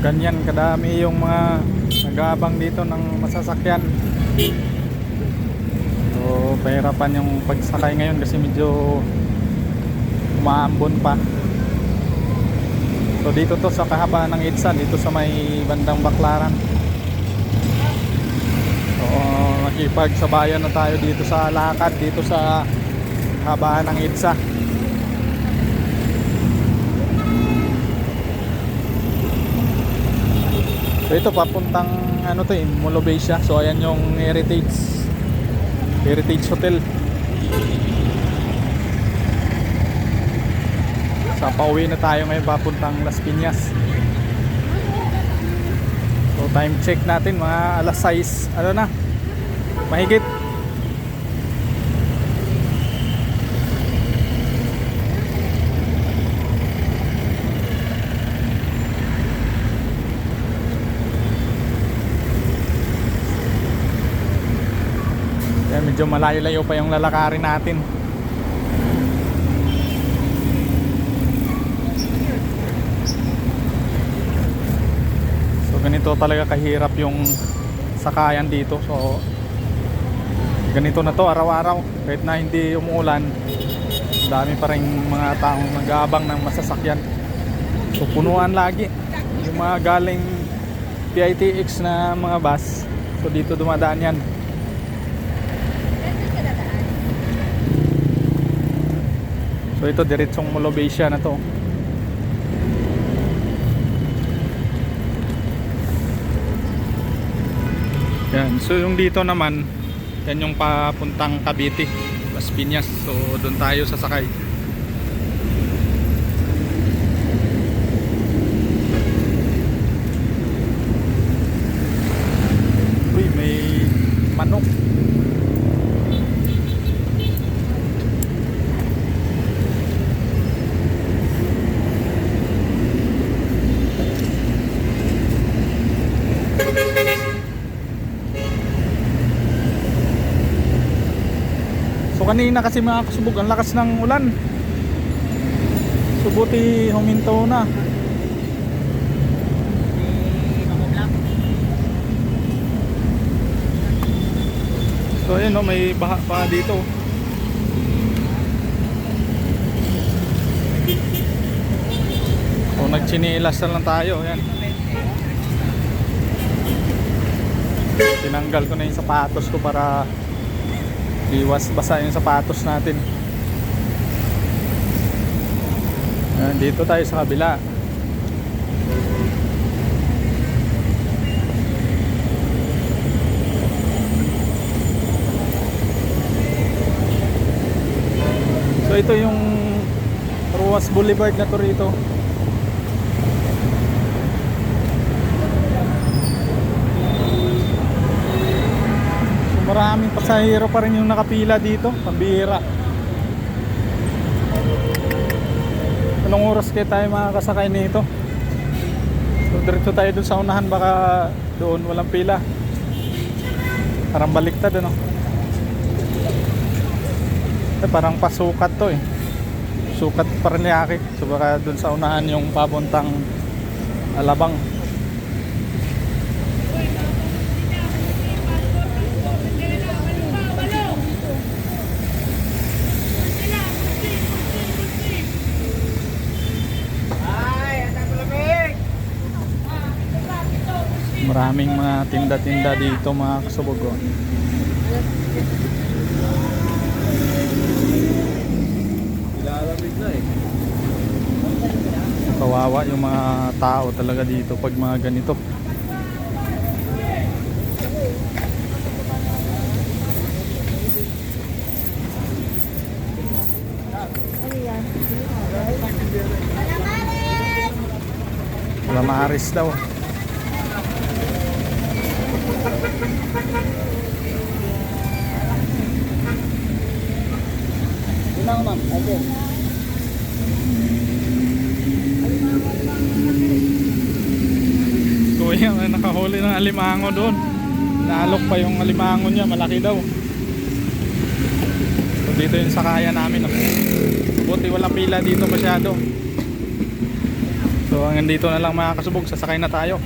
ganyan kadami yung mga nag-aabang dito ng masasakyan. So, pahirapan yung pagsakay ngayon kasi medyo umaambon pa. So, dito to sa kahabaan ng EDSA, dito sa may bandang Baklaran. So, nakipagsabayan na tayo dito sa lakad, dito sa habaan ng EDSA. So ito papuntang ano to eh, Molobesia. So ayan yung Heritage Heritage Hotel. Sa pauwi na tayo ngayon papuntang Las Piñas. So time check natin mga alas 6 ano na mahigit Kaya medyo malayo-layo pa yung lalakarin natin. So ganito talaga kahirap yung sakayan dito. So ganito na to araw-araw kahit na hindi umuulan. Dami pa rin mga taong nag-aabang ng masasakyan. So punuan lagi. Yung mga galing PITX na mga bus. So dito dumadaan yan. So ito diretsong Molobesia na to. Yan. So yung dito naman, yan yung papuntang Cavite, Las Piñas. So doon tayo sasakay. Uy, may manok. So kanina kasi mga kasubog, ang lakas ng ulan. So buti huminto na. So ayun no, may baha pa dito. So nagchinilas na lang tayo, yan. Tinanggal ko na yung sapatos ko para iwas basa yung sapatos natin. Ayan, dito tayo sa kabila. So ito yung Ruas Boulevard na to rito So maraming pasahero pa rin yung nakapila dito, pambihira. Anong oras kaya tayo makakasakay nito? So diretso tayo dun sa unahan baka doon walang pila. Parang baliktad ano. Eh, parang pasukat to eh. Sukat Paranaque. So baka dun sa unahan yung papuntang Alabang. Maraming mga tinda-tinda dito mga kasubog. oh. Ilalamig na eh. Kawawa yung mga tao talaga dito pag mga ganito. Wala maaris daw. Ilang ma'am? Ate. Kuya, nakahuli ng alimango doon. Naalok pa yung alimango niya, malaki daw. So, dito yung sakaya namin. Buti walang pila dito masyado. So hanggang dito na lang mga kasubog, sasakay na tayo.